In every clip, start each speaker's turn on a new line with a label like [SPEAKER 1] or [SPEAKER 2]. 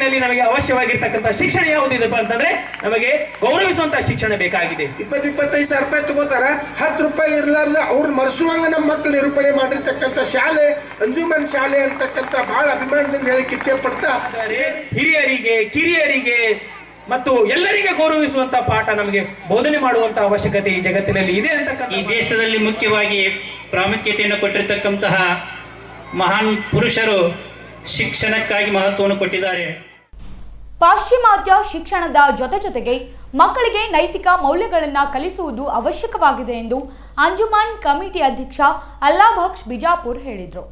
[SPEAKER 1] ಜಗತ್ತಿನಲ್ಲಿ ನಮಗೆ ಅವಶ್ಯವಾಗಿರ್ತಕ್ಕಂಥ ಶಿಕ್ಷಣ ಯಾವುದಿದೆಪ್ಪ ಅಂತಂದ್ರೆ ನಮಗೆ ಗೌರವಿಸುವಂತ ಶಿಕ್ಷಣ ಬೇಕಾಗಿದೆ.
[SPEAKER 2] ಇಪ್ಪತ್ ಇಪ್ಪತ್ತೈದು ಸಾವಿರ ರೂಪಾಯಿ ತಗೋತಾರ ಹತ್ತು ರೂಪಾಯಿ ಇರ್ಲಾರ್ದ ಅವ್ರು ಮರ್ಸುವಂಗ ನಮ್ಮ ಮಕ್ಕಳು ನಿರೂಪಣೆ ಮಾಡಿರ್ತಕ್ಕಂಥ ಶಾಲೆ ಅಂಜುಮನ್ ಶಾಲೆ ಅಂತಕ್ಕಂಥ ಬಹಳ ಅಭಿಮಾನದಿಂದ ಹೇಳಿ ಕಿಚ್ಚೆ ಪಡ್ತಾ
[SPEAKER 1] ಹಿರಿಯರಿಗೆ ಕಿರಿಯರಿಗೆ ಮತ್ತು ಎಲ್ಲರಿಗೆ ಗೌರವಿಸುವಂತ ಪಾಠ ನಮಗೆ ಬೋಧನೆ ಮಾಡುವಂತ ಅವಶ್ಯಕತೆ ಈ ಜಗತ್ತಿನಲ್ಲಿ ಇದೆ ಅಂತಕ್ಕಂಥ
[SPEAKER 3] ಈ ದೇಶದಲ್ಲಿ ಮುಖ್ಯವಾಗಿ ಪ್ರಾಮುಖ್ಯತೆಯನ್ನು ಕೊಟ್ಟಿರ್ತಕ್ಕಂತಹ ಮಹಾನ್ ಪುರುಷರು ಶಿಕ್ಷಣಕ್ಕಾಗಿ ಮಹತ್ವವನ್ನು ಕೊಟ್ಟಿದ್ದಾರೆ.
[SPEAKER 4] ಪಾಶ್ಚಿಮಾತ್ಯ ಶಿಕ್ಷಣದ ಜೊತೆ ಜೊತೆಗೆ ಮಕ್ಕಳಿಗೆ ನೈತಿಕ ಮೌಲ್ಯಗಳನ್ನು ಕಲಿಸುವುದು ಅವಶ್ಯಕವಾಗಿದೆ ಎಂದು ಅಂಜುಮಾನ್ ಕಮಿಟಿ ಅಧ್ಯಕ್ಷ ಅಲ್ಲಾಭಕ್ಷ್ ಬಿಜಾಪುರ್ ಹೇಳಿದರು.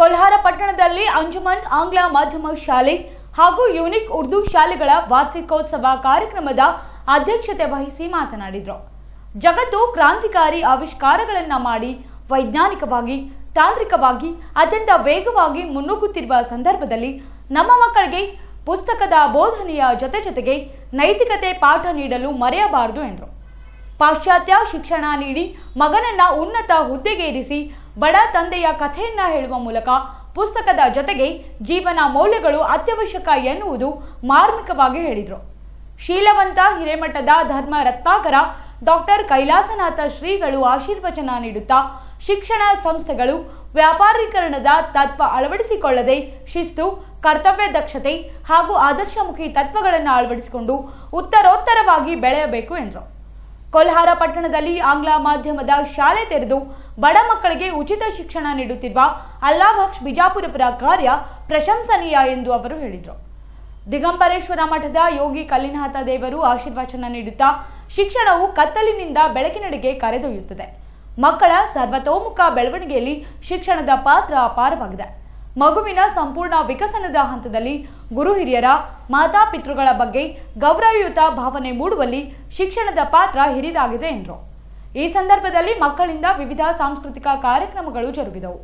[SPEAKER 4] ಕೊಲ್ಹಾರ ಪಟ್ಟಣದಲ್ಲಿ ಅಂಜುಮನ್ ಆಂಗ್ಲ ಮಾಧ್ಯಮ ಶಾಲೆ ಹಾಗೂ ಯೂನಿಕ್ ಉರ್ದು ಶಾಲೆಗಳ ವಾರ್ಷಿಕೋತ್ಸವ ಕಾರ್ಯಕ್ರಮದ ಅಧ್ಯಕ್ಷತೆ ವಹಿಸಿ ಮಾತನಾಡಿದರು. ಜಗತ್ತು ಕ್ರಾಂತಿಕಾರಿ ಆವಿಷ್ಕಾರಗಳನ್ನು ಮಾಡಿ ವೈಜ್ಞಾನಿಕವಾಗಿ, ತಾಂತ್ರಿಕವಾಗಿ ಅತ್ಯಂತ ವೇಗವಾಗಿ ಮುನ್ನುಗ್ಗುತ್ತಿರುವ ಸಂದರ್ಭದಲ್ಲಿ ನಮ್ಮ ಮಕ್ಕಳಿಗೆ ಪುಸ್ತಕದ ಬೋಧನೆಯ ಜೊತೆ ಜೊತೆಗೆ ನೈತಿಕತೆ ಪಾಠ ನೀಡಲು ಮರೆಯಬಾರದು ಎಂದರು. ಪಾಶ್ಚಾತ್ಯ ಶಿಕ್ಷಣ ನೀಡಿ ಮಗನನ್ನ ಉನ್ನತ ಹುದ್ದೆಗೇರಿಸಿ ಬಡ ತಂದೆಯ ಕಥೆಯನ್ನ ಹೇಳುವ ಮೂಲಕ ಪುಸ್ತಕದ ಜೊತೆಗೆ ಜೀವನ ಮೌಲ್ಯಗಳು ಅತ್ಯವಶ್ಯಕ ಎನ್ನುವುದು ಮಾರ್ಮಿಕವಾಗಿ ಹೇಳಿದರು. ಶೀಲವಂತ ಹಿರೇಮಠದ ಧರ್ಮ ರತ್ನಾಕರ ಡಾಕ್ಟರ್ ಕೈಲಾಸನಾಥ ಶ್ರೀಗಳು ಆಶೀರ್ವಚನ ನೀಡುತ್ತಾ ಶಿಕ್ಷಣ ಸಂಸ್ಥೆಗಳು ವ್ಯಾಪಾರೀಕರಣದ ತತ್ವ ಅಳವಡಿಸಿಕೊಳ್ಳದೆ ಶಿಸ್ತು ಕರ್ತವ್ಯ ದಕ್ಷತೆ ಹಾಗೂ ಆದರ್ಶಮುಖಿ ತತ್ವಗಳನ್ನು ಅಳವಡಿಸಿಕೊಂಡು ಉತ್ತರೋತ್ತರವಾಗಿ ಬೆಳೆಯಬೇಕು ಎಂದರು. ಕೊಲ್ಹಾರ ಪಟ್ಟಣದಲ್ಲಿ ಆಂಗ್ಲ ಮಾಧ್ಯಮದ ಶಾಲೆ ತೆರೆದು ಬಡ ಮಕ್ಕಳಿಗೆ ಉಚಿತ ಶಿಕ್ಷಣ ನೀಡುತ್ತಿರುವ ಅಲ್ಲಾಭಕ್ಷ್ ಬಿಜಾಪುರಪುರ ಕಾರ್ಯ ಪ್ರಶಂಸನೀಯ ಎಂದು ಅವರು ಹೇಳಿದರು. ದಿಗಂಬರೇಶ್ವರ ಮಠದ ಯೋಗಿ ಕಲ್ಲಿನಾಥ ದೇವರು ಆಶೀರ್ವಚನ ನೀಡುತ್ತಾ ಶಿಕ್ಷಣವು ಕತ್ತಲಿನಿಂದ ಬೆಳಕಿನಡೆಗೆ ಕರೆದೊಯ್ಯುತ್ತದೆ. ಮಕ್ಕಳ ಸರ್ವತೋಮುಖ ಬೆಳವಣಿಗೆಯಲ್ಲಿ ಶಿಕ್ಷಣದ ಪಾತ್ರ ಅಪಾರವಾಗಿದೆ. ಮಗುವಿನ ಸಂಪೂರ್ಣ ವಿಕಸನದ ಹಂತದಲ್ಲಿ ಗುರು ಹಿರಿಯರ ಮಾತಾಪಿತೃಗಳ ಬಗ್ಗೆ ಗೌರವಯುತ ಭಾವನೆ ಮೂಡುವಲ್ಲಿ ಶಿಕ್ಷಣದ ಪಾತ್ರ ಹಿರಿದಾಗಿದೆ ಎಂದರು. ಈ ಸಂದರ್ಭದಲ್ಲಿ ಮಕ್ಕಳಿಂದ ವಿವಿಧ ಸಾಂಸ್ಕೃತಿಕ ಕಾರ್ಯಕ್ರಮಗಳು ಜರುಗಿದವು.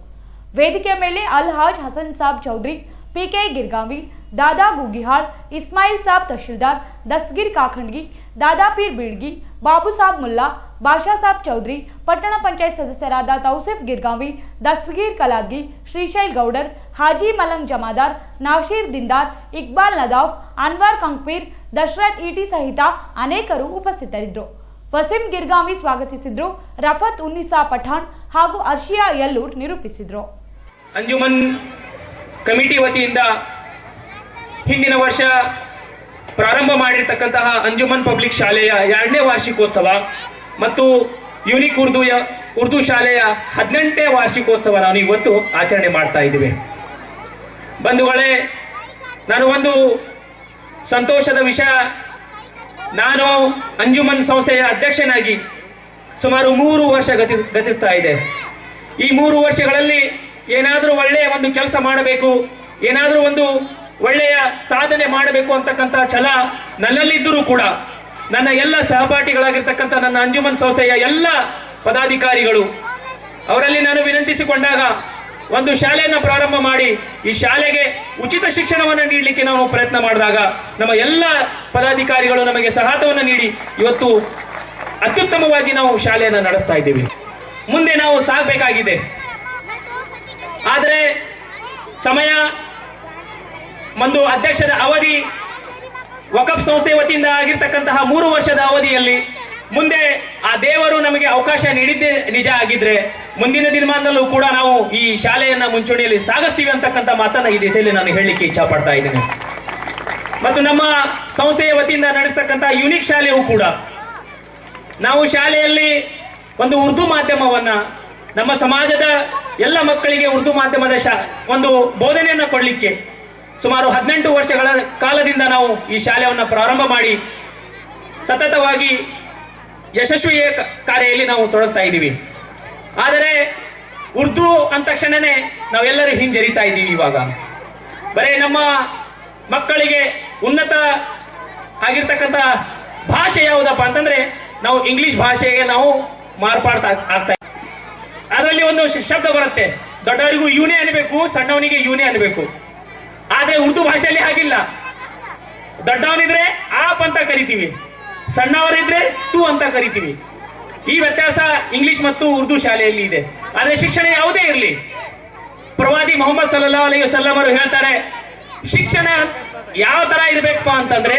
[SPEAKER 4] ವೇದಿಕೆಯ ಮೇಲೆ ಅಲ್ ಹಾಜ್ ಹಸನ್ ಸಾಬ್ ಚೌಧರಿ, ಪಿಕೆ ಗಿರ್ಗಾಂವಿ, ದಾದಾ ಗುಗಿಹಾಳ್ ಇಸ್ಮಾಯಿಲ್ ಸಾಬ್ ತಹಶೀಲ್ದಾರ್, ದಸ್ತಗಿರ್ ಕಾಖಂಡ್ಗಿ ದಾದಾಪೀರ್ ಪೀರ್ ಬೀಡ್ಗಿ ಬಾಬು ಸಾಬ್ ಮುಲ್ಲಾ, ಬಾಷಾ ಸಾಬ್ ಚೌಧರಿ, ಪಟ್ಟಣ ಪಂಚಾಯತ್ ಸದಸ್ಯರಾದ ತೌಸಿಫ್ ಗಿರ್ಗಾಂವಿ, ದಸ್ತಗೀರ್ ಕಲಾದ್ಗಿ, ಶ್ರೀಶೈಲ್ ಗೌಡರ್, ಹಾಜಿ ಮಲಂಗ್ ಜಮಾದಾರ್, ನಾಶೀರ್ ದಿಂದಾರ್, ಇಕ್ಬಾಲ್ ನದಾಫ್, ಅನ್ವಾರ್ ಕಂಕ್ವೀರ್ ದಶರಥ್ ಇಟಿ ಸಹಿತ ಅನೇಕರು ಉಪಸ್ಥಿತರಿದ್ದರು. ವಸೀಂ ಗಿರ್ಗಾವಿ ಸ್ವಾಗತಿಸಿದ್ರು, ರಫತ್ ಉನ್ನಿಸಾ ಪಠಾಣ್ ಹಾಗೂ ಅರ್ಷಿಯಾ ಯಲ್ಲೂರ್ ನಿರೂಪಿಸಿದ್ರು.
[SPEAKER 1] ಅಂಜುಮನ್ ಕಮಿಟಿ ವತಿಯಿಂದ ಹಿಂದಿನ ವರ್ಷ ಪ್ರಾರಂಭ ಮಾಡಿರ್ತಕ್ಕಂತಹ ಅಂಜುಮನ್ ಪಬ್ಲಿಕ್ ಶಾಲೆಯ ಎರಡನೇ ವಾರ್ಷಿಕೋತ್ಸವ ಮತ್ತು ಯೂನಿಕ್ ಉರ್ದು ಯ- ಉರ್ದು ಶಾಲೆಯ ಹದಿನೆಂಟನೇ ವಾರ್ಷಿಕೋತ್ಸವ ನಾನು ಇವತ್ತು ಆಚರಣೆ ಮಾಡ್ತಾ ಇದ್ದೀವಿ. ಬಂಧುಗಳೇ, ನಾನು ಒಂದು ಸಂತೋಷದ ವಿಷಯ. ನಾನು ಅಂಜುಮನ್ ಸಂಸ್ಥೆಯ ಅಧ್ಯಕ್ಷನಾಗಿ ಸುಮಾರು ಮೂರು ವರ್ಷ ಗತಿ, ಗತಿಸ್ತಾ ಇದೆ. ಈ ಮೂರು ವರ್ಷಗಳಲ್ಲಿ ಏನಾದರೂ ಒಳ್ಳೆಯ ಒಂದು ಕೆಲಸ ಮಾಡಬೇಕು, ಏನಾದರೂ ಒಂದು ಒಳ್ಳೆಯ ಸಾಧನೆ ಮಾಡಬೇಕು ಅಂತಕ್ಕಂಥ ಛಲ ನನ್ನಲ್ಲಿದ್ದರೂ ಕೂಡ ನನ್ನ ಎಲ್ಲ ಸಹಪಾಠಿಗಳಾಗಿರ್ತಕ್ಕಂಥ ನನ್ನ ಅಂಜುಮನ್ ಸಂಸ್ಥೆಯ ಎಲ್ಲ ಪದಾಧಿಕಾರಿಗಳು, ಅವರಲ್ಲಿ ನಾನು ವಿನಂತಿಸಿಕೊಂಡಾಗ ಒಂದು ಶಾಲೆಯನ್ನು ಪ್ರಾರಂಭ ಮಾಡಿ ಈ ಶಾಲೆಗೆ ಉಚಿತ ಶಿಕ್ಷಣವನ್ನು ನೀಡಲಿಕ್ಕೆ ನಾವು ಪ್ರಯತ್ನ ಮಾಡಿದಾಗ ನಮ್ಮ ಎಲ್ಲ ಪದಾಧಿಕಾರಿಗಳು ನಮಗೆ ಸಹಾಯವನ್ನು ನೀಡಿ ಇವತ್ತು ಅತ್ಯುತ್ತಮವಾಗಿ ನಾವು ಶಾಲೆಯನ್ನು ನಡೆಸ್ತಾ ಇದ್ದೀವಿ. ಮುಂದೆ ನಾವು ಸಾಗಬೇಕಾಗಿದೆ. ಆದರೆ ಸಮಯ ಒಂದು ಅಧ್ಯಕ್ಷರ ಅವಧಿ ವಕಫ್ ಸಂಸ್ಥೆ ವತಿಯಿಂದ ಆಗಿರ್ತಕ್ಕಂತಹ ಮೂರು ವರ್ಷದ ಅವಧಿಯಲ್ಲಿ ಮುಂದೆ ಆ ದೇವರು ನಮಗೆ ಅವಕಾಶ ನೀಡಿದ್ದೇ ನಿಜ ಆಗಿದ್ರೆ ಮುಂದಿನ ದಿನಮಾನದಲ್ಲೂ ಕೂಡ ನಾವು ಈ ಶಾಲೆಯನ್ನ ಮುಂಚೂಣಿಯಲ್ಲಿ ಸಾಗಿಸ್ತೀವಿ ಅಂತಕ್ಕಂಥ ಮಾತನ್ನ ಈ ದಿಸೆಯಲ್ಲಿ ನಾನು ಹೇಳಲಿಕ್ಕೆ ಇಚ್ಛಾ ಪಡ್ತಾ ಇದ್ದೇನೆ. ಮತ್ತು ನಮ್ಮ ಸಂಸ್ಥೆಯ ವತಿಯಿಂದ ನಡೆಸ್ತಕ್ಕಂಥ ಯುನಿಕ್ ಶಾಲೆಯೂ ಕೂಡ ನಾವು ಶಾಲೆಯಲ್ಲಿ ಒಂದು ಉರ್ದು ಮಾಧ್ಯಮವನ್ನ ನಮ್ಮ ಸಮಾಜದ ಎಲ್ಲ ಮಕ್ಕಳಿಗೆ ಉರ್ದು ಮಾಧ್ಯಮದ ಶಾ ಒಂದು ಬೋಧನೆಯನ್ನು ಕೊಡಲಿಕ್ಕೆ ಸುಮಾರು ಹದಿನೆಂಟು ವರ್ಷಗಳ ಕಾಲದಿಂದ ನಾವು ಈ ಶಾಲೆಯನ್ನು ಪ್ರಾರಂಭ ಮಾಡಿ ಸತತವಾಗಿ ಯಶಸ್ವಿ ಕ- ಕಾರ್ಯದಲ್ಲಿ ನಾವು ತೊಡಗ್ತಾ ಇದ್ದೀವಿ. ಆದರೆ ಉರ್ದು ಅಂದ ತಕ್ಷಣನೇ ನಾವೆಲ್ಲರೂ ಹಿಂಜರಿತಾ ಇದ್ದೀವಿ ಇವಾಗ. ಬರೀ ನಮ್ಮ ಮಕ್ಕಳಿಗೆ ಉನ್ನತ ಆಗಿರ್ತಕ್ಕಂಥ ಭಾಷೆ ಯಾವುದಪ್ಪ ಅಂತಂದ್ರೆ ನಾವು ಇಂಗ್ಲಿಷ್ ಭಾಷೆಗೆ ನಾವು ಮಾರ್ಪಾಡ್ತಾ ಆಗ್ತಾ. ಅದರಲ್ಲಿ ಒಂದು ಶಬ್ದ ಬರುತ್ತೆ. ದೊಡ್ಡವರಿಗೂ ಇವನೇ ಅನ್ಬೇಕು, ಸಣ್ಣವನಿಗೆ ಇವನೇ ಅನ್ಬೇಕು. ಆದ್ರೆ ಉರ್ದು ಭಾಷೆಯಲ್ಲಿ ಹಾಗಿಲ್ಲ. ದೊಡ್ಡವನಿದ್ರೆ ಆಪ್ ಅಂತ ಕರಿತೀವಿ, ಸಣ್ಣವರಿದ್ರೆ ತು ಅಂತ ಕರಿತೀವಿ. ಈ ವ್ಯತ್ಯಾಸ ಇಂಗ್ಲಿಷ್ ಮತ್ತು ಉರ್ದು ಶಾಲೆಯಲ್ಲಿ ಇದೆ. ಆದ್ರೆ ಶಿಕ್ಷಣ ಯಾವುದೇ ಇರಲಿ. ಪ್ರವಾದಿ ಮೊಹಮ್ಮದ್ ಸಲ್ಲಾ ವಸಲ್ಲಂ ಅವರು ಹೇಳ್ತಾರೆ, ಶಿಕ್ಷಣ ಯಾವ ತರ ಇರಬೇಕಪ್ಪ ಅಂತಂದ್ರೆ,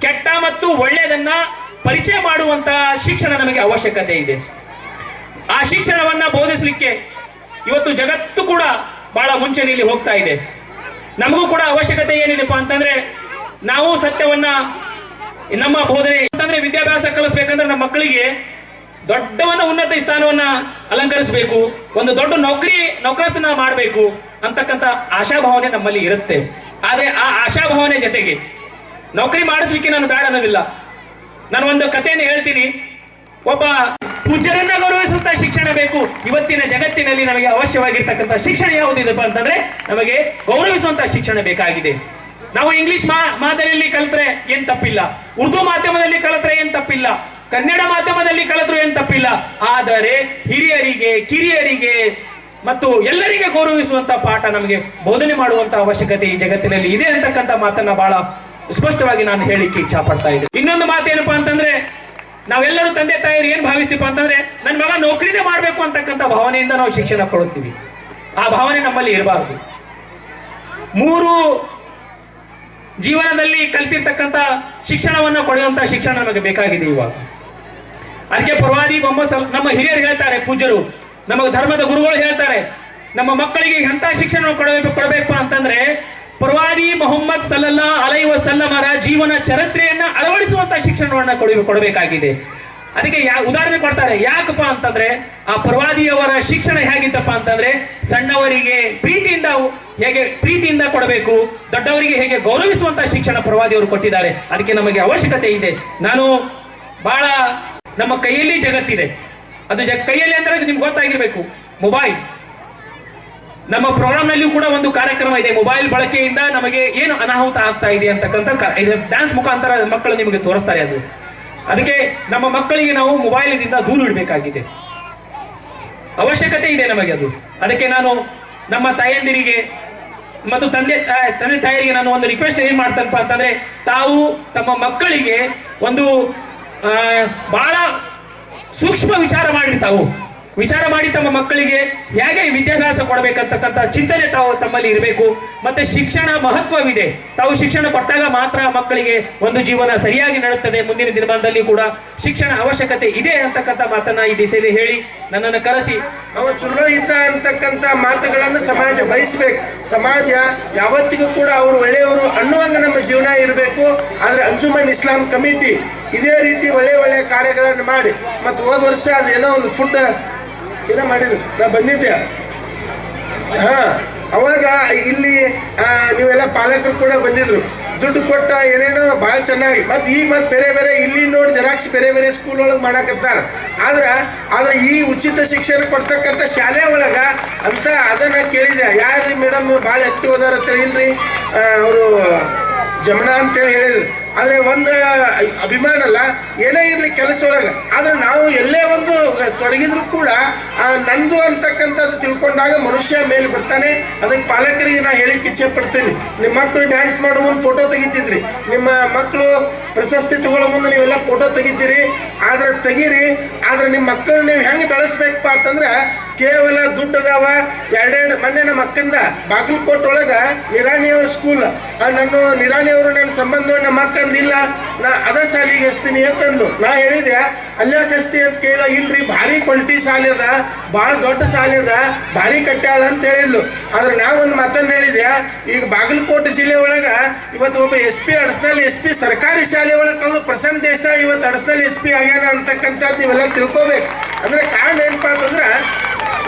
[SPEAKER 1] ಕೆಟ್ಟ ಮತ್ತು ಒಳ್ಳೆಯದನ್ನ ಪರಿಚಯ ಮಾಡುವಂತಹ ಶಿಕ್ಷಣ ನಮಗೆ ಅವಶ್ಯಕತೆ ಇದೆ. ಆ ಶಿಕ್ಷಣವನ್ನ ಬೋಧಿಸಲಿಕ್ಕೆ ಇವತ್ತು ಜಗತ್ತು ಕೂಡ ಬಹಳ ಮುಂಚೆನೆಯಲ್ಲಿ ಹೋಗ್ತಾ ಇದೆ. ನಮಗೂ ಕೂಡ ಅವಶ್ಯಕತೆ ಏನಿದೆಪ್ಪ ಅಂತಂದ್ರೆ ನಾವು ಸತ್ಯವನ್ನ ನಮ್ಮ ಬೋಧನೆ ಅಂತಂದ್ರೆ ವಿದ್ಯಾಭ್ಯಾಸ ಕಲಿಸ್ಬೇಕಂದ್ರೆ ನಮ್ಮ ಮಕ್ಕಳಿಗೆ ದೊಡ್ಡವನ್ನ ಉನ್ನತ ಸ್ಥಾನವನ್ನ ಅಲಂಕರಿಸಬೇಕು, ಒಂದು ದೊಡ್ಡ ನೌಕರಿ, ನೌಕರಸ್ಥನ ಮಾಡಬೇಕು ಅಂತಕ್ಕಂಥ ಆಶಾಭಾವನೆ ನಮ್ಮಲ್ಲಿ ಇರುತ್ತೆ. ಆದ್ರೆ ಆ ಆಶಾಭಾವನೆ ಜೊತೆಗೆ ನೌಕರಿ ಮಾಡಿಸ್ಲಿಕ್ಕೆ ನಾನು ಬೇಡ ಅನ್ನೋದಿಲ್ಲ. ನಾನು ಒಂದು ಕಥೆಯನ್ನು ಹೇಳ್ತೀನಿ. ಒಬ್ಬ ಪೂಜ್ಯರನ್ನ ಗೌರವಿಸುವಂತ ಶಿಕ್ಷಣ ಬೇಕು. ಇವತ್ತಿನ ಜಗತ್ತಿನಲ್ಲಿ ನಮಗೆ ಅವಶ್ಯವಾಗಿರ್ತಕ್ಕಂಥ ಶಿಕ್ಷಣ ಯಾವುದಿದೆಪ್ಪ ಅಂತಂದ್ರೆ ನಮಗೆ ಗೌರವಿಸುವಂತ ಶಿಕ್ಷಣ ಬೇಕಾಗಿದೆ. ನಾವು ಇಂಗ್ಲಿಷ್ ಮಾ, ಮಾದರಿಯಲ್ಲಿ ಕಲಿತ್ರೆ ಏನ್ ತಪ್ಪಿಲ್ಲ. ಉರ್ದು ಮಾಧ್ಯಮದಲ್ಲಿ ಕಲಿತ್ರೆ ಏನ್ ತಪ್ಪಿಲ್ಲ. ಕನ್ನಡ ಮಾಧ್ಯಮದಲ್ಲಿ ಕಲಿತ್ರು ಏನ್ ತಪ್ಪಿಲ್ಲ. ಆದರೆ ಹಿರಿಯರಿಗೆ, ಕಿರಿಯರಿಗೆ ಮತ್ತು ಎಲ್ಲರಿಗೆ ಗೌರವಿಸುವಂತ ಪಾಠ ನಮಗೆ ಬೋಧನೆ ಮಾಡುವಂತ ಅವಶ್ಯಕತೆ ಈ ಜಗತ್ತಿನಲ್ಲಿ ಇದೆ ಅಂತಕ್ಕಂಥ ಮಾತನ್ನ ಬಹಳ ಸ್ಪಷ್ಟವಾಗಿ ನಾನು ಹೇಳಿಕ್ಕೆ ಇಚ್ಛಾ ಪಡ್ತಾ ಇದ್ದೆ ಇನ್ನೊಂದು ಮಾತೇನಪ್ಪಾ ಅಂತಂದ್ರೆ ನಾವೆಲ್ಲರೂ ತಂದೆ ತಾಯಿಯರು ಏನು ಭಾವಿಸ್ತೀವಿ ಅಂತಂದ್ರೆ ನನ್ನ ಮಗ ನೌಕರಿನೇ ಮಾಡಬೇಕು ಅಂತಕ್ಕಂಥ ಭಾವನೆಯಿಂದ ನಾವು ಶಿಕ್ಷಣ ಕೊಡುತ್ತೀವಿ. ಆ ಭಾವನೆ ನಮ್ಮಲ್ಲಿ ಇರಬಾರದು. ಮೂರು ಜೀವನದಲ್ಲಿ ಕಲ್ತಿರ್ತಕ್ಕಂಥ ಶಿಕ್ಷಣವನ್ನು ಕೊಡೆಯುವಂಥ ಶಿಕ್ಷಣ ನಮಗೆ ಬೇಕಾಗಿದೆ ಇವಾಗ. ಅದಕ್ಕೆ ಪ್ರವಾದಿ ಬೊಮ್ಮ ನಮ್ಮ ಹಿರಿಯರು ಹೇಳ್ತಾರೆ, ಪೂಜ್ಯರು, ನಮಗೆ ಧರ್ಮದ ಗುರುಗಳು ಹೇಳ್ತಾರೆ, ನಮ್ಮ ಮಕ್ಕಳಿಗೆ ಎಂಥ ಶಿಕ್ಷಣ ಕೊಡಬೇಕು ಕೊಡಬೇಕು ಅಂತಂದ್ರೆ ಪ್ರವಾದಿ ಮೊಹಮ್ಮದ್ ಸಲ್ಲಲ್ಲಾ ಅಲೈ ವಸಲ್ಲಮರ ಜೀವನ ಚರಿತ್ರೆಯನ್ನ ಅಳವಡಿಸುವಂತಹ ಶಿಕ್ಷಣವನ್ನ ಕೊಡ ಕೊಡಬೇಕಾಗಿದೆ. ಅದಕ್ಕೆ ಯಾ ಉದಾಹರಣೆ ಕೊಡ್ತಾರೆ. ಯಾಕಪ್ಪ ಅಂತಂದ್ರೆ, ಆ ಪ್ರವಾದಿಯವರ ಶಿಕ್ಷಣ ಹೇಗಿತ್ತಪ್ಪ ಅಂತಂದ್ರೆ, ಸಣ್ಣವರಿಗೆ ಪ್ರೀತಿಯಿಂದ ಹೇಗೆ ಪ್ರೀತಿಯಿಂದ ಕೊಡಬೇಕು, ದೊಡ್ಡವರಿಗೆ ಹೇಗೆ ಗೌರವಿಸುವಂತಹ ಶಿಕ್ಷಣ ಪ್ರವಾದಿಯವರು ಕೊಟ್ಟಿದ್ದಾರೆ. ಅದಕ್ಕೆ ನಮಗೆ ಅವಶ್ಯಕತೆ ಇದೆ. ನಾನು ಬಹಳ ನಮ್ಮ ಕೈಯಲ್ಲಿ ಜಗತ್ತಿದೆ. ಅದು ಜ ಕೈಯಲ್ಲಿ ಅಂದ್ರೆ ಅದು ನಿಮ್ಗೆ ಗೊತ್ತಾಗಿರ್ಬೇಕು. ಮೊಬೈಲ್. ನಮ್ಮ ಪ್ರೋಗ್ರಾಮ್ ನಲ್ಲಿಯೂ ಕೂಡ ಒಂದು ಕಾರ್ಯಕ್ರಮ ಇದೆ. ಮೊಬೈಲ್ ಬಳಕೆಯಿಂದ ನಮಗೆ ಏನು ಅನಾಹುತ ಆಗ್ತಾ ಇದೆ ಅಂತಕ್ಕಂಥ ಡ್ಯಾನ್ಸ್ ಮುಖಾಂತರ ಮಕ್ಕಳು ನಿಮಗೆ ತೋರಿಸ್ತಾರೆ ಅದು. ಅದಕ್ಕೆ ನಮ್ಮ ಮಕ್ಕಳಿಗೆ ನಾವು ಮೊಬೈಲ್ದಿಂದ ದೂರ ಇಡಬೇಕಾಗಿದೆ. ಅವಶ್ಯಕತೆ ಇದೆ ನಮಗೆ ಅದು. ಅದಕ್ಕೆ ನಾನು ನಮ್ಮ ತಾಯಂದಿರಿಗೆ ಮತ್ತು ತಂದೆ ತಂದೆ ತಾಯರಿಗೆ ನಾನು ಒಂದು ರಿಕ್ವೆಸ್ಟ್ ಏನ್ ಮಾಡ್ತೇನಪ್ಪ ಅಂತಂದ್ರೆ, ತಾವು ತಮ್ಮ ಮಕ್ಕಳಿಗೆ ಒಂದು ಬಹಳ ಸೂಕ್ಷ್ಮ ವಿಚಾರ ಮಾಡಿರಿ ತಾವು. ವಿಚಾರ ಮಾಡಿ ತಮ್ಮ ಮಕ್ಕಳಿಗೆ ಹೇಗೆ ವಿದ್ಯಾಭ್ಯಾಸ ಕೊಡಬೇಕಂತಕ್ಕಂಥ ಚಿಂತನೆ ತಾವು ತಮ್ಮಲ್ಲಿ ಇರಬೇಕು. ಮತ್ತೆ ಶಿಕ್ಷಣ ಮಹತ್ವವಿದೆ. ತಾವು ಶಿಕ್ಷಣ ಕೊಟ್ಟಾಗ ಮಾತ್ರ ಮಕ್ಕಳಿಗೆ ಒಂದು ಜೀವನ ಸರಿಯಾಗಿ ನಡೆಯುತ್ತದೆ. ಮುಂದಿನ ದಿನಮಾನದಲ್ಲಿ ಕೂಡ ಶಿಕ್ಷಣ ಅವಶ್ಯಕತೆ ಇದೆ ಅಂತಕ್ಕಂಥ ಮಾತನ್ನ ಈ ದಿಸೆಯಲ್ಲಿ ಹೇಳಿ ನನ್ನನ್ನು ಕರೆಸಿ.
[SPEAKER 2] ಅವ ಚಲೋ ಇದ್ದ ಅಂತಕ್ಕಂಥ ಮಾತುಗಳನ್ನು ಸಮಾಜ ಬಯಸ್ಬೇಕು. ಸಮಾಜ ಯಾವತ್ತಿಗೂ ಕೂಡ ಅವರು ಒಳ್ಳೆಯವರು ಅನ್ನುವಂಗ ನಮ್ಮ ಜೀವನ ಇರಬೇಕು. ಆದ್ರೆ ಅಂಜುಮನ್ ಇಸ್ಲಾಂ ಕಮಿಟಿ ಇದೇ ರೀತಿ ಒಳ್ಳೆ ಒಳ್ಳೆ ಕಾರ್ಯಗಳನ್ನು ಮಾಡಿ. ಮತ್ತು ಹೋದ ವರ್ಷ ಅದೇನೋ ಒಂದು ಫುಡ್ ಏನೋ ಮಾಡಿದ್ರು. ನಾ ಬಂದಿದ್ದೆ. ಹಾ, ಅವಾಗ ಇಲ್ಲಿ ನೀವೆಲ್ಲ ಪಾಲಕರು ಕೂಡ ಬಂದಿದ್ರು. ದುಡ್ಡು ಕೊಟ್ಟ ಏನೇನೋ ಭಾಳ ಚೆನ್ನಾಗಿ. ಮತ್ತು ಈಗ ಮತ್ತೆ ಬೇರೆ ಬೇರೆ ಇಲ್ಲಿ ನೋಡಿ ಜೆರಾಕ್ಸ್ ಬೇರೆ ಬೇರೆ ಸ್ಕೂಲ್ ಒಳಗೆ ಮಾಡಕತ್ತಾರ. ಆದ್ರೆ ಆದ್ರೆ ಈ ಉಚಿತ ಶಿಕ್ಷಣ ಕೊಡ್ತಕ್ಕಂಥ ಶಾಲೆ ಒಳಗ ಅಂತ ಅದನ್ನ ಕೇಳಿದೆ. ಯಾರ್ರಿ ಮೇಡಮ್ ಭಾಳ ಆಕ್ಟಿವ್ ಅದಾರ ಅಂತ ಅವರು ಜಮನಾ ಅಂತೇಳಿ ಹೇಳಿದ್ರು. ಆದರೆ ಒಂದು ಅಭಿಮಾನ ಅಲ್ಲ, ಏನೇ ಇರಲಿ ಕೆಲಸ ಒಳಗೆ. ಆದ್ರೆ ನಾವು ಎಲ್ಲೇ ಒಂದು ತೊಡಗಿದ್ರು ಕೂಡ ನಂದು ಅಂತಕ್ಕಂಥದ್ದು ತಿಳ್ಕೊಂಡಾಗ ಮನುಷ್ಯ ಮೇಲೆ ಬರ್ತಾನೆ. ಅದಕ್ಕೆ ಪಾಲಕರಿಗೆ ನಾ ಹೇಳಿಕ್ಕೆ ಇಚ್ಛೆ ಪಡ್ತೀನಿ. ನಿಮ್ಮ ಮಕ್ಕಳು ಡ್ಯಾನ್ಸ್ ಮಾಡೋ ಮುಂದೆ ಫೋಟೋ ತೆಗಿತಿದ್ರಿ. ನಿಮ್ಮ ಮಕ್ಕಳು ಪ್ರಶಸ್ತಿ ತಗೊಳ್ಳೋ ಮುಂದೆ ನೀವೆಲ್ಲ ಫೋಟೋ ತೆಗಿತೀರಿ. ಆದ್ರೆ ತೆಗೀರಿ. ಆದ್ರೆ ನಿಮ್ಮ ಮಕ್ಕಳು ನೀವು ಹೆಂಗೆ ಬೆಳೆಸ್ಬೇಕಪ್ಪ ಅಂತಂದ್ರೆ ಕೇವಲ ದುಡ್ಡು ಅದಾವ ಎರಡೆರಡು ಮೊನ್ನೆ ನಮ್ಮ ಅಕ್ಕಂದ ಬಾಗಲಕೋಟ್ ಒಳಗ ನಿರಾಣಿಯವ್ರ ಸ್ಕೂಲ್ ನನ್ನ ನಿರಾಣಿಯವರು ನನ್ನ ಸಂಬಂಧ ನಮ್ಮ ಅಕ್ಕಂದಿಲ್ಲ ನಾ ಅದ ಸಾಲಿಗೆ ಹಚ್ತೀನಿ ಅಂತಂದು ನಾ ಹೇಳಿದೆ, ಅಲ್ಲೇ ಹಚ್ತಿ ಅಂತ ಕೇಳಿದ ಇಲ್ರಿ, ಭಾರಿ ಕ್ವಾಲಿಟಿ ಸಾಲಿ ಅದ ಭಾಳ ದೊಡ್ಡ ಸಾಲಿ ಅದ, ಭಾರಿ ಕಟ್ಟಾಳ ಅಂತ ಹೇಳಿದ್ಲು. ಆದ್ರೆ ನಾ ಒಂದು ಮಾತನ್ನ ಹೇಳಿದೆ, ಈಗ ಬಾಗಲಕೋಟೆ ಜಿಲ್ಲೆ ಒಳಗ ಇವತ್ತು ಒಬ್ಬ ಎಸ್ ಪಿ ಅಡಸ್ನಲ್ಲಿ ಎಸ್ ಪಿ ಸರ್ಕಾರಿ ಶಾಲೆ ಒಳಗೆ ಕಳೆದು ಪ್ರಸನ್ನ ದೇಶ ಇವತ್ತು ಅಡಸ್ನಲ್ಲಿ ಎಸ್ ಪಿ ಆಗ್ಯಾನ ಅಂತಕ್ಕಂಥದ್ದು ನೀವೆಲ್ಲ ತಿಳ್ಕೊಬೇಕು. ಅಂದ್ರೆ ಕಾರಣ ಏನಪ್ಪಾ ಅಂತಂದ್ರೆ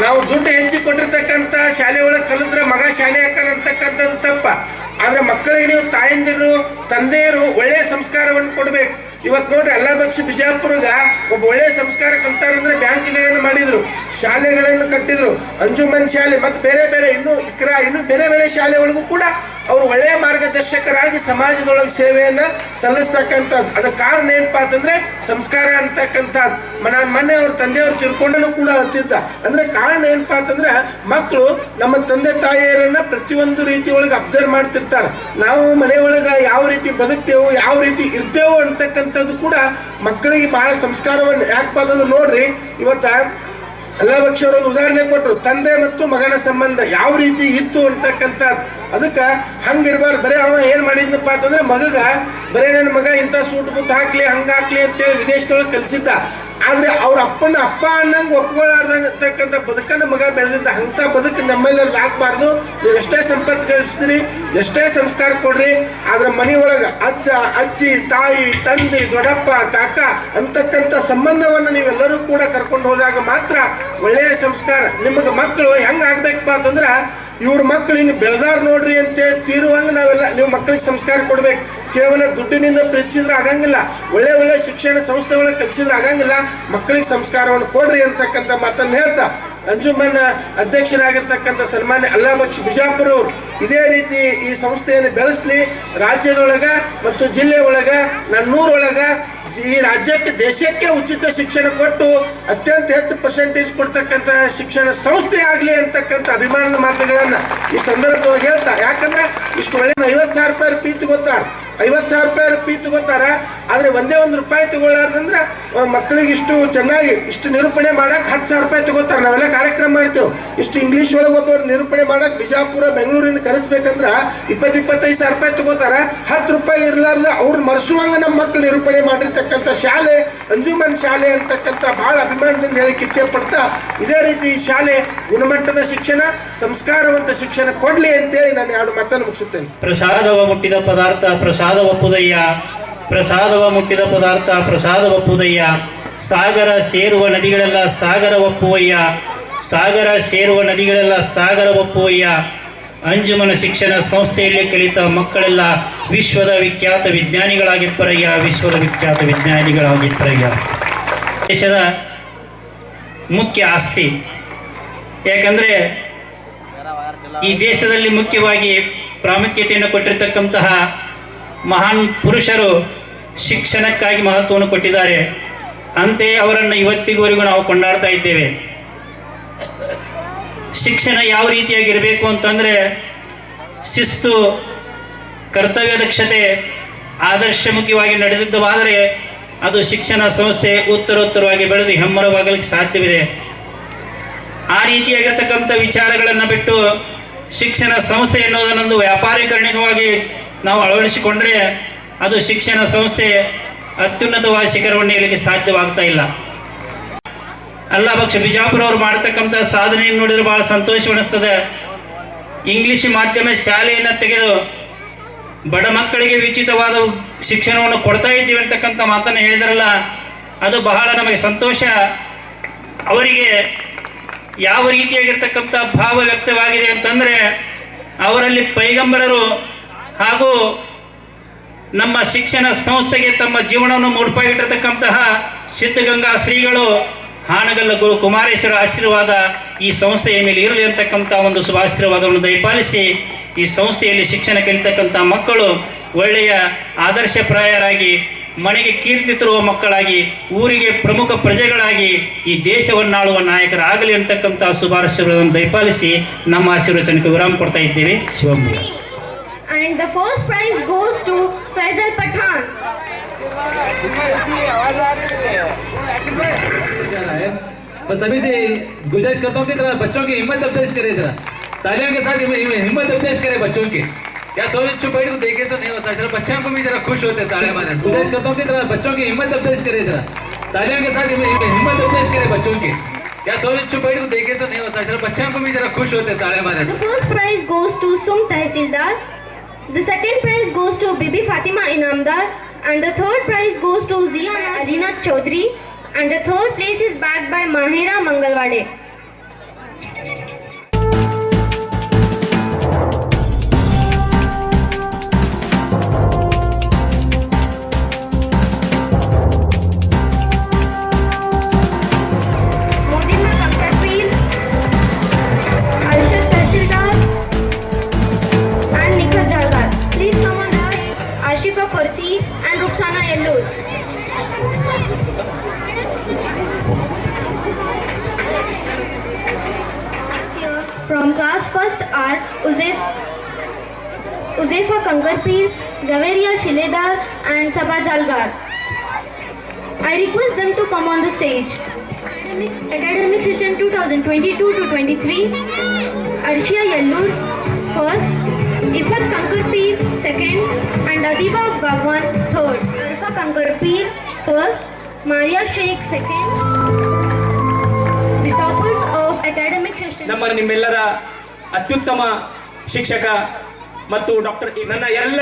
[SPEAKER 2] ನಾವು ದುಡ್ಡು ಹೆಚ್ಚಿ ಕೊಟ್ಟಿರ್ತಕ್ಕಂಥ ಶಾಲೆ ಒಳಗೆ ಕಲಿತ್ರೆ ಮಗ ಶಾಲೆ ಅಂತಕ್ಕಂಥದ್ದು ತಪ್ಪ. ಆದ್ರೆ ಮಕ್ಕಳಿಗೆ ನೀವು ತಾಯಂದಿರು, ತಂದೆಯರು ಒಳ್ಳೆಯ ಸಂಸ್ಕಾರವನ್ನು ಕೊಡ್ಬೇಕು. ಇವತ್ತು ನೋಡ್ರಿ ಎಲ್ಲ ಪಕ್ಷ ಬಿಜಾಪುರಗ ಒಬ್ಬ ಒಳ್ಳೆಯ ಸಂಸ್ಕಾರ ಕಲ್ತಾರಂದ್ರೆ ಬ್ಯಾಂಕ್ಗಳನ್ನು ಮಾಡಿದ್ರು, ಶಾಲೆಗಳನ್ನು ಕಟ್ಟಿದ್ರು, ಅಂಜುಮನ್ ಶಾಲೆ ಮತ್ತು ಬೇರೆ ಬೇರೆ ಇನ್ನೂ ಇಕ್ರ, ಇನ್ನೂ ಬೇರೆ ಬೇರೆ ಶಾಲೆ ಒಳಗೂ ಕೂಡ ಅವರು ಒಳ್ಳೆಯ ಮಾರ್ಗದರ್ಶಕರಾಗಿ ಸಮಾಜದೊಳಗೆ ಸೇವೆಯನ್ನು ಸಲ್ಲಿಸ್ತಕ್ಕಂಥದ್ದು. ಅದಕ್ಕೆ ಕಾರಣ ಏನಪ್ಪಾ ಅಂತಂದ್ರೆ ಸಂಸ್ಕಾರ ಅಂತಕ್ಕಂಥದ್ದು. ನಾನು ಮೊನ್ನೆ ಅವ್ರ ತಂದೆಯವರು ತಿಳ್ಕೊಂಡನು ಕೂಡ ಹೊತ್ತಿದ್ದ ಅಂದ್ರೆ ಕಾರಣ ಏನಪ್ಪಾ ಅಂತಂದ್ರೆ ಮಕ್ಕಳು ನಮ್ಮ ತಂದೆ ತಾಯಿಯರನ್ನ ಪ್ರತಿಯೊಂದು ರೀತಿ ಒಳಗೆ ಅಬ್ಸರ್ವ್ ಮಾಡ್ತಿರ್ತಾರೆ. ನಾವು ಮನೆ ಒಳಗೆ ಯಾವ ರೀತಿ ಬದುಕ್ತೇವೋ, ಯಾವ ರೀತಿ ಇರ್ತೇವೋ ಅಂತಕ್ಕಂಥದ್ದು ಕೂಡ ಮಕ್ಕಳಿಗೆ ಬಹಳ ಸಂಸ್ಕಾರವನ್ನು ಯಾಕಪ್ಪ ಅಂತಂದ್ರೆ ನೋಡ್ರಿ. ಇವತ್ತ ಎಲ್ಲ ಪಕ್ಷವರು ಒಂದು ಉದಾಹರಣೆ ಕೊಟ್ಟರು ತಂದೆ ಮತ್ತು ಮಗನ ಸಂಬಂಧ ಯಾವ ರೀತಿ ಇತ್ತು ಅಂತಕ್ಕಂಥ ಅದಕ್ಕೆ ಹಂಗಿರ್ಬಾರ್ದು. ಬರೀ ಅವ ಏನು ಮಾಡಿದ್ನಪ್ಪ ಅಂತಂದ್ರೆ ಮಗಗ, ಬರೀ ನನ್ನ ಮಗ ಇಂಥ ಸೂಟ್ ಬುಟ್ ಹಾಕ್ಲಿ ಹಂಗಾಕ್ಲಿ ಅಂತೇಳಿ ವಿದೇಶದೊಳಗೆ ಕಲಿಸಿದ್ದ. ಆದ್ರೆ ಅವ್ರ ಅಪ್ಪನ ಅಪ್ಪ ಅನ್ನಂಗೆ ಒಪ್ಕೊಳ್ಳಾರ್ದಂತಕ್ಕಂಥ ಬದುಕನ್ನ ಮಗ ಬೆಳೆದಿದ್ದ ಅಂಥ ಬದುಕು ನಮ್ಮೆಲ್ಲರದ್ದು ಹಾಕ್ಬಾರ್ದು ನೀವು ಎಷ್ಟೇ ಸಂಪತ್ತು ಗಳಿಸ್ರಿ ಎಷ್ಟೇ ಸಂಸ್ಕಾರ ಕೊಡ್ರಿ, ಆದ್ರೆ ಮನೆಯೊಳಗೆ ಅಜ್ಜ, ಅಜ್ಜಿ, ತಾಯಿ, ತಂದೆ, ದೊಡ್ಡಪ್ಪ, ಕಾಕ ಅಂತಕ್ಕಂಥ ಸಂಬಂಧವನ್ನು ನೀವೆಲ್ಲರೂ ಕೂಡ ಕರ್ಕೊಂಡು ಹೋದಾಗ ಮಾತ್ರ ಒಳ್ಳೆಯ ಸಂಸ್ಕಾರ. ನಿಮಗೆ ಮಕ್ಕಳು ಹೆಂಗೆ ಆಗ್ಬೇಕಪ್ಪ ಅಂತಂದ್ರೆ ಇವ್ರ ಮಕ್ಳು ಹಿಂಗೆ ಬೆಳೆದಾರ ನೋಡ್ರಿ ಅಂತೇಳಿ ತೀರುವಂಗೆ ನಾವೆಲ್ಲ ನೀವು ಮಕ್ಕಳಿಗೆ ಸಂಸ್ಕಾರ ಕೊಡ್ಬೇಕು. ಕೇವಲ ದುಡ್ಡಿನಿಂದ ಪ್ರೀತಿಸಿದ್ರೆ ಆಗಂಗಿಲ್ಲ. ಒಳ್ಳೆ ಒಳ್ಳೆ ಶಿಕ್ಷಣ ಸಂಸ್ಥೆಗಳ ಕಲಿಸಿದ್ರೆ ಆಗಂಗಿಲ್ಲ. ಮಕ್ಕಳಿಗೆ ಸಂಸ್ಕಾರವನ್ನು ಕೊಡ್ರಿ ಅಂತಕ್ಕಂಥ ಮಾತನ್ನು ಹೇಳ್ತಾ. ಅಂಜುಮನ್ ಅಧ್ಯಕ್ಷರಾಗಿರ್ತಕ್ಕಂಥ ಸನ್ಮಾನ್ಯ ಅಲ್ಲಾ ಬಕ್ಷಿ ಬಿಜಾಪುರ ಅವರು ಇದೇ ರೀತಿ ಈ ಸಂಸ್ಥೆಯನ್ನು ಬೆಳೆಸಲಿ ರಾಜ್ಯದೊಳಗ ಮತ್ತು ಜಿಲ್ಲೆ ಒಳಗ ನನ್ನೂರೊಳಗ ಈ ರಾಜ್ಯಕ್ಕೆ, ದೇಶಕ್ಕೆ ಉಚಿತ ಶಿಕ್ಷಣ ಕೊಟ್ಟು ಅತ್ಯಂತ ಹೆಚ್ಚು ಪರ್ಸೆಂಟೇಜ್ ಕೊಡ್ತಕ್ಕಂಥ ಶಿಕ್ಷಣ ಸಂಸ್ಥೆ ಆಗಲಿ ಅಂತಕ್ಕಂಥ ಅಭಿಮಾನದ ಮಾತುಗಳನ್ನು ಈ ಸಂದರ್ಭದೊಳಗೆ ಹೇಳ್ತಾರೆ. ಯಾಕಂದ್ರೆ ಇಷ್ಟು ಒಳ್ಳೆ ಐವತ್ತು ಸಾವಿರ ರೂಪಾಯಿ ಫೀ ತಗೋತಾರ ಐವತ್ತು ಸಾವಿರ ರೂಪಾಯಿ ರೂಪಾಯಿ ತಗೋತಾರ. ಆದರೆ ಒಂದೇ ಒಂದು ರೂಪಾಯಿ ತಗೊಳ್ಳಾರ್ದಂದ್ರೆ ಮಕ್ಕಳಿಗೆ ಇಷ್ಟು ಚೆನ್ನಾಗಿ, ಇಷ್ಟು ನಿರೂಪಣೆ ಮಾಡಕ್ಕೆ ಹತ್ತು ಸಾವಿರ ರೂಪಾಯಿ ತಗೋತಾರೆ. ನಾವೆಲ್ಲ ಕಾರ್ಯಕ್ರಮ ಮಾಡ್ತೇವೆ. ಇಷ್ಟು ಇಂಗ್ಲೀಷ್ ಒಳಗೆ ಒಬ್ಬರು ನಿರೂಪಣೆ ಮಾಡಕ್ಕೆ ಬಿಜಾಪುರ, ಬೆಂಗಳೂರಿಂದ ಕರೆಸ್ಬೇಕಂದ್ರೆ ಇಪ್ಪತ್ತು, ಇಪ್ಪತ್ತೈದು ಸಾವಿರ ರೂಪಾಯಿ ತಗೋತಾರ. ಹತ್ತು ರೂಪಾಯಿ ಇರ್ಲಾರ್ದ ಅವ್ರು ಮರೆಸುವಂಗೆ ನಮ್ಮ ಮಕ್ಕಳು ನಿರೂಪಣೆ ಮಾಡಿರ್ತಕ್ಕಂಥ ಶಾಲೆ, ಅಂಜುಮನ್ ಶಾಲೆ ಅಂತಕ್ಕಂಥ ಬಹಳ ಅಭಿಮಾನದಿಂದ ಹೇಳಿ ಇಚ್ಛೆ ಪಡ್ತಾ, ಇದೇ ರೀತಿ ಶಾಲೆ ಗುಣಮಟ್ಟದ ಶಿಕ್ಷಣ, ಸಂಸ್ಕಾರವಂತ ಶಿಕ್ಷಣ ಕೊಡಲಿ ಅಂತೇಳಿ ನಾನು ಎರಡು ಮಾತನ್ನು ಮುಗಿಸುತ್ತೇನೆ.
[SPEAKER 3] ಪ್ರಸಾದವ ಮುಟ್ಟಿದ ಪದಾರ್ಥ ಪ್ರಸಾದವ ಪುದಯ್ಯ ಪ್ರಸಾದವ ಮುಟ್ಟಿದ ಪದಾರ್ಥ ಪ್ರಸಾದವ ಪುದಯ್ಯ ಸಾಗರ ಸೇರುವ ನದಿಗಳೆಲ್ಲ ಸಾಗರ ಒಪ್ಪುವಯ್ಯ ಸಾಗರ ಸೇರುವ ನದಿಗಳೆಲ್ಲ ಸಾಗರ ಒಪ್ಪುವಯ್ಯ ಅಂಜುಮನ ಶಿಕ್ಷಣ ಸಂಸ್ಥೆಯಲ್ಲಿ ಕಲಿತ ಮಕ್ಕಳೆಲ್ಲ ವಿಶ್ವದ ವಿಖ್ಯಾತ ವಿಜ್ಞಾನಿಗಳಾಗಿಪ್ಪರಯ್ಯ ವಿಶ್ವದ ವಿಖ್ಯಾತ ವಿಜ್ಞಾನಿಗಳಾಗಿಪ್ಪರಯ್ಯ ದೇಶದ ಮುಖ್ಯ ಆಸ್ತಿ. ಯಾಕಂದ್ರೆ ಈ ದೇಶದಲ್ಲಿ ಮುಖ್ಯವಾಗಿ ಪ್ರಾಮುಖ್ಯತೆಯನ್ನು ಕೊಟ್ಟಿರ್ತಕ್ಕಂತಹ ಮಹಾನ್ ಪುರುಷರು ಶಿಕ್ಷಣಕ್ಕಾಗಿ ಮಹತ್ವವನ್ನು ಕೊಟ್ಟಿದ್ದಾರೆ. ಅಂತೆಯೇ ಅವರನ್ನು ಇವತ್ತಿಗೂವರೆಗೂ ನಾವು ಕೊಂಡಾಡ್ತಾ ಇದ್ದೇವೆ. ಶಿಕ್ಷಣ ಯಾವ ರೀತಿಯಾಗಿರಬೇಕು ಅಂತಂದರೆ ಶಿಸ್ತು ಕರ್ತವ್ಯ ದಕ್ಷತೆ ಆದರ್ಶಮುಖಿಯಾಗಿ ನಡೆದಿದ್ದವಾದರೆ ಅದು ಶಿಕ್ಷಣ ಸಂಸ್ಥೆ ಉತ್ತರೋತ್ತರವಾಗಿ ಬೆಳೆದು ಹೆಮ್ಮರವಾಗಲಿಕ್ಕೆ ಸಾಧ್ಯವಿದೆ. ಆ ರೀತಿಯಾಗಿರ್ತಕ್ಕಂಥ ವಿಚಾರಗಳನ್ನು ಬಿಟ್ಟು ಶಿಕ್ಷಣ ಸಂಸ್ಥೆ ಎನ್ನುವುದನ್ನೊಂದು ವ್ಯಾಪಾರೀಕರಣವಾಗಿ ನಾವು ಅಳವಡಿಸಿಕೊಂಡ್ರೆ ಅದು ಶಿಕ್ಷಣ ಸಂಸ್ಥೆ ಅತ್ಯುನ್ನತವಾದ ಶಿಖರವನ್ನು ಸಾಧ್ಯವಾಗ್ತಾ ಇಲ್ಲ. ಅಲ್ಲ ಪಕ್ಷ, ಬಿಜಾಪುರ ಅವರು ಮಾಡತಕ್ಕಂಥ ಸಾಧನೆಯನ್ನು ನೋಡಿದ್ರೆ ಬಹಳ ಸಂತೋಷವನ್ನಿಸ್ತದೆ ಇಂಗ್ಲಿಷ್ ಮಾಧ್ಯಮ ಶಾಲೆಯನ್ನು ತೆಗೆದು ಬಡ ಮಕ್ಕಳಿಗೆ ಉಚಿತವಾದ ಶಿಕ್ಷಣವನ್ನು ಕೊಡ್ತಾ ಇದ್ದೀವಿ ಅಂತಕ್ಕಂಥ ಮಾತನ್ನು ಹೇಳಿದ್ರಲ್ಲ, ಅದು ಬಹಳ ನಮಗೆ ಸಂತೋಷ. ಅವರಿಗೆ ಯಾವ ರೀತಿಯಾಗಿರ್ತಕ್ಕಂಥ ಭಾವ ವ್ಯಕ್ತವಾಗಿದೆ ಅಂತಂದರೆ, ಅವರಲ್ಲಿ ಪೈಗಂಬರರು ಹಾಗೂ ನಮ್ಮ ಶಿಕ್ಷಣ ಸಂಸ್ಥೆಗೆ ತಮ್ಮ ಜೀವನವನ್ನು ಮುಡುಪಾಗಿಟ್ಟಿರ್ತಕ್ಕಂತಹ ಸಿದ್ಧಗಂಗಾ ಶ್ರೀಗಳು ಹಾನಗಲ್ಲ ಗುರು ಕುಮಾರೇಶ್ವರ ಆಶೀರ್ವಾದ ಈ ಸಂಸ್ಥೆಯ ಮೇಲೆ ಇರಲಿ ಅಂತಕ್ಕಂಥ ಒಂದು ಶುಭಾಶೀರ್ವಾದವನ್ನು ದಯಪಾಲಿಸಿ ಈ ಸಂಸ್ಥೆಯಲ್ಲಿ ಶಿಕ್ಷಣ ಕಲಿತಕ್ಕಂಥ ಮಕ್ಕಳು ಒಳ್ಳೆಯ ಆದರ್ಶಪ್ರಾಯರಾಗಿ ಮನೆಗೆ ಕೀರ್ತಿ ತರುವ ಮಕ್ಕಳಾಗಿ, ಊರಿಗೆ ಪ್ರಮುಖ ಪ್ರಜೆಗಳಾಗಿ ಈ ದೇಶವನ್ನಾಳುವ ನಾಯಕರಾಗಲಿ ಅಂತಕ್ಕಂಥ ಶುಭಾಶೀರ್ವಾದವನ್ನು ದಯಪಾಲಿಸಿ ನಮ್ಮ ಆಶೀರ್ವಚನಕ್ಕೆ ವಿರಾಮ ಕೊಡ್ತಾ ಇದ್ದೇವೆ. Shivamogga
[SPEAKER 5] And the first prize goes to Faisal Pathan.
[SPEAKER 6] जाना है बस अभी से गुजारिश करता हूँ कि जरा बच्चों की हिम्मत अफजाइश करे जरा। तालियों के साथ हिम्मत अफजाइश करे बच्चों की। क्या सौ चुप बैठ को देखे तो नहीं होता जरा बच्चों को भी जरा खुश होते ताले मारे गुजारिश करता हूँ कि जरा बच्चों की हिम्मत अफजाइश करे जरा। तालियों के साथ हिम्मत अफजाइश करे बच्चों की। क्या सौ चुप बैठ को देखे तो नहीं होता जरा बच्चों को भी जरा खुश होते ताले मारे
[SPEAKER 5] The first prize goes to Sum Tehsildar. The second prize goes to Bibi Fatima Inamdar. And the third prize goes to Ziana Alina Chaudhary. And the third place is backed by Mahira Mangalwade. and Sabha Jalgar. I request them to come on the stage. Academic session 2022 to 23. Arshia Yellur first, Ifat Kankarpir second, and Adiba Bhagwan third. Arfa Kankarpir first, Maria Sheikh second. The toppers of academic session.
[SPEAKER 1] ನಮ್ಮ ನಿಮ್ಮೆಲ್ಲರ ಅತ್ಯುತ್ತಮ ಶಿಕ್ಷಕ ಮತ್ತು doctor ನನ್ನ ಎಲ್ಲ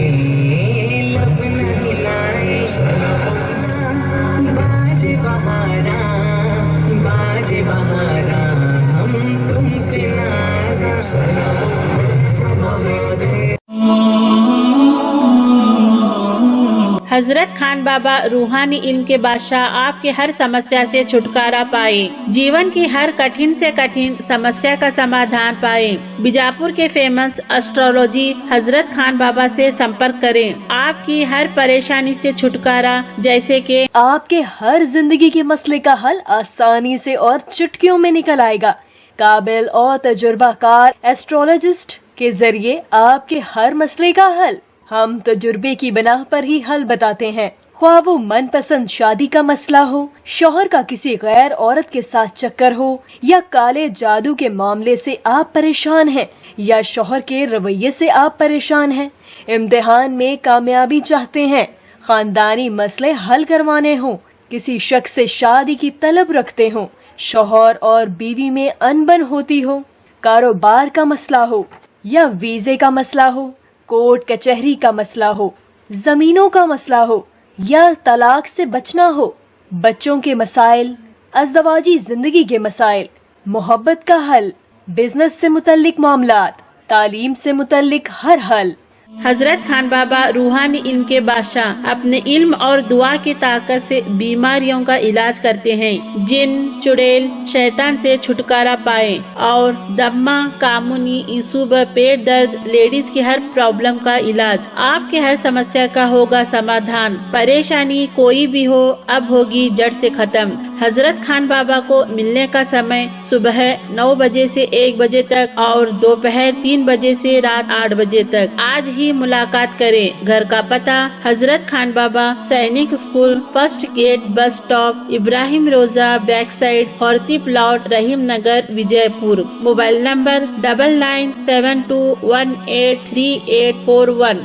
[SPEAKER 7] हज़रत खान बाबा रूहानी इल्म के बादशाह आपके हर समस्या से छुटकारा पाए। जीवन की हर कठिन से कठिन समस्या का समाधान पाए। बीजापुर के फ़ेमस एस्ट्रोलॉजी हज़रत खान बाबा से संपर्क करें। आपकी हर परेशानी से छुटकारा, जैसे कि
[SPEAKER 8] आपके हर ज़िंदगी के मसले का हल आसानी से और चुटकियों में निकल आएगा। काबिल और तजुर्बाकार एस्ट्रोलॉजिस्ट के ज़रिए आपके हर मसले का हल हम तजुर्बे की बिना पर ही हल बताते हैं। ख्वाह वो मनपसंद शादी का मसला हो, शोहर का किसी गैर औरत के साथ चक्कर हो, या काले जादू के मामले से आप परेशान हैं, या शोहर के रवैये से आप परेशान हैं। इम्तिहान में कामयाबी चाहते हैं, खानदानी मसले हल करवाने हो, किसी शख्स से शादी की तलब रखते हो, शोहर और बीवी में अनबन होती हो, कारोबार का मसला हो, या वीजे का मसला हो। कोर्ट कचहरी का मसला हो, जमीनों का मसला हो, या तलाक से बचना हो, बच्चों के मसाइल अजदवाजी ज़िंदगी के मसाइल, मोहब्बत का हल, बिज़नेस से मुतलिक मामला तालीम से मुतलिक हर हल।
[SPEAKER 7] हज़रत खान बाबा रूहानी इल्म के बादशाह अपने इल्म और दुआ की ताकत से बीमारियों का इलाज करते हैं। जिन, चुड़ैल, शैतान से छुटकारा पाए और दम्मा, कामुनी, इसूब, पेट दर्द, लेडीज़ की हर प्रॉब्लम का इलाज। आपके हर समस्या का होगा समाधान। परेशानी कोई भी हो, अब होगी जड़ से खत्म। हज़रत खान बाबा को मिलने का समय सुबह नौ बजे से एक बजे तक और दोपहर तीन बजे से रात आठ बजे तक। आज ही मुलाकात करें। घर का पता, हज़रत खान बाबा, सैनिक school, first gate, bus stop, Ibrahim Roza back side Horti plot Rahim Nagar, Vijaypur. Mobile number double nine seven two one eight three eight four one.